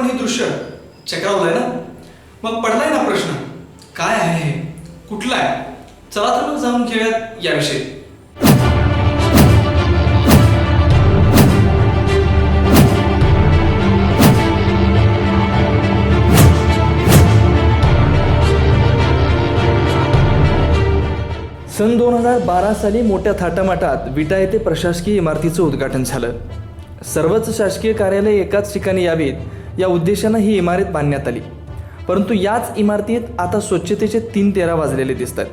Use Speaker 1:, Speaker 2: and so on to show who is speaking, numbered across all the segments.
Speaker 1: आपण हे दृश्य चक्रावलंय ना? मग पडलाय ना प्रश्न. काय आहे हे? कुठला आहे? चला तर मग जाऊन खेळूयात याविषयी.
Speaker 2: सन दोन हजार बारा साली मोठ्या थाटामाटात विटा येथे प्रशासकीय इमारतीचं उद्घाटन झालं. सर्वच शासकीय कार्यालय एकाच ठिकाणी यावीत या उद्देशानं ही इमारत बांधण्यात आली. परंतु याच इमारतीत आता स्वच्छतेचे तीन तेरा वाजलेले दिसतात.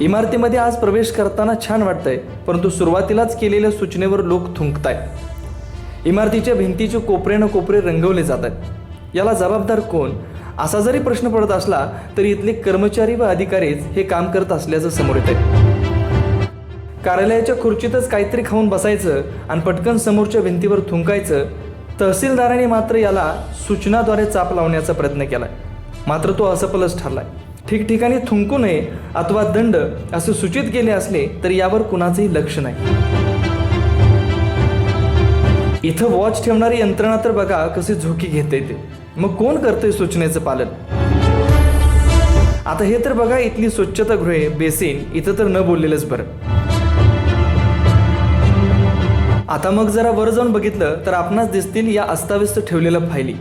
Speaker 2: इमारतीमध्ये आज प्रवेश करताना छान वाटतंय परंतु सुरुवातीलाच केलेल्या सूचनेवर लोक थुंकतायत. इमारतीच्या भिंतीचे कोपरे न कोपरे रंगवले जातात. याला जबाबदार कोण? असा जरी प्रश्न पडत असला तरी इथले कर्मचारी व अधिकारीच हे काम करत असल्याचं समोर येत आहे कार्यालयाच्या खुर्चीतच काहीतरी खाऊन बसायचं आणि पटकन समोरच्या भिंतीवर थुंकायचं तहसीलदारांनी मात्र याला सूचनाद्वारे चाप लावण्याचा प्रयत्न केलाय. मात्र तो असफलच ठरलाय. ठिकठिकाणी थुंकू नये अथवा दंड असे सूचित केले असले तरी यावर कुणाचंही लक्ष नाही. इथं वॉच ठेवणारी यंत्रणा तर बघा कशी झोकी घेते ते. मग कोण करतंय सूचनेचं पालन? आता हे तर बघा इथली स्वच्छतागृहे बेसिन इथं तर न बोललेलंच बरं. आता मग जरा वर जाऊन बघितलं तर आपणास दिसतील या अस्ताव्यस्त ठेवलेल्या फायली.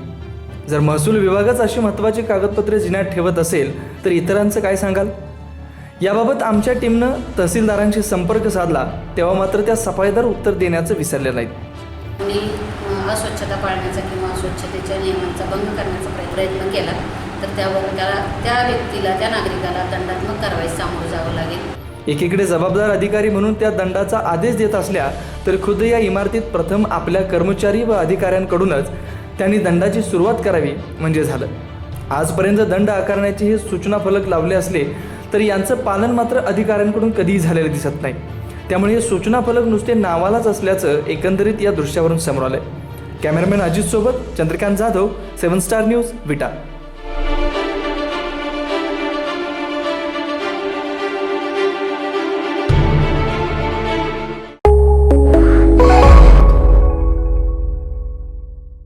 Speaker 2: जर महसूल विभागच अशी महत्त्वाची कागदपत्रे जिन्यात ठेवत असेल तर इतरांचं काय सांगाल? याबाबत आमच्या टीमनं तहसीलदारांशी संपर्क साधला तेव्हा मात्र त्या सफाईदार उत्तर देण्याचं विसरले नाहीत.
Speaker 3: कोणी अस्वच्छता पाळण्याचा किंवा स्वच्छतेच्या नियमांचा भंग करण्याचा प्रयत्न केला. तर त्यावर त्याला त्या व्यक्तीला त्या नागरिकाला दंडात्मक कारवाई सामोरं जावं लागेल.
Speaker 2: एकीकडे जबाबदार अधिकारी म्हणून त्या दंडाचा आदेश देत असल्या तर खुद्द या इमारतीत प्रथम आपल्या कर्मचारी व अधिकाऱ्यांकडूनच त्यांनी दंडाची सुरुवात करावी म्हणजे झालं. आजपर्यंत दंड आकारण्याचे हे सूचना फलक लावले असले तर यांचं पालन मात्र अधिकाऱ्यांकडून कधीही झालेलं दिसत नाही. त्यामुळे हे सूचना फलक नुसते नावालाच असल्याचं एकंदरीत या दृश्यावरून समोर आलंय. Cameraman अजितसोबत Chandrakant Jadhav seven star news Vita.